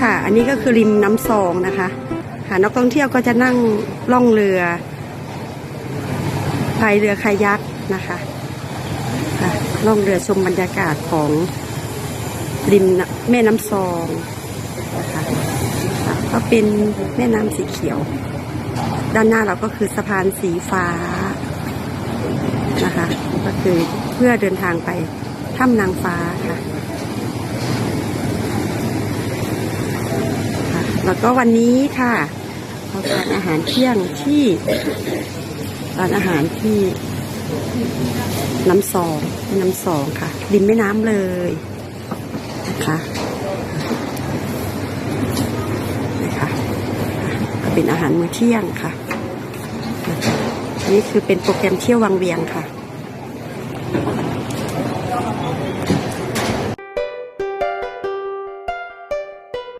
ค่ะ อันนี้ก็คือริมน้ำซองนะคะ ค่ะนักท่องเที่ยวก็จะนั่งล่องเรือพายเรือคายักนะคะค่ะล่องเรือชมบรรยากาศของริมแม่น้ำซองนะคะก็เป็นแม่น้ำสีเขียว ด้านหน้าเราก็คือสะพานสีฟ้านะคะ ก็คือเพื่อเดินทางไปถ้ำนางฟ้าค่ะ ค่ะ แล้วก็วันนี้ค่ะเราทานอาหารเที่ยงที่ร้านอาหารที่น้ำสองน้ำสองค่ะริมแม่น้ำเลยนะคะนะคะก็เป็นอาหารมื้อเที่ยงค่ะ อันนี้คือเป็นโปรแกรมเที่ยววังเวียงค่ะ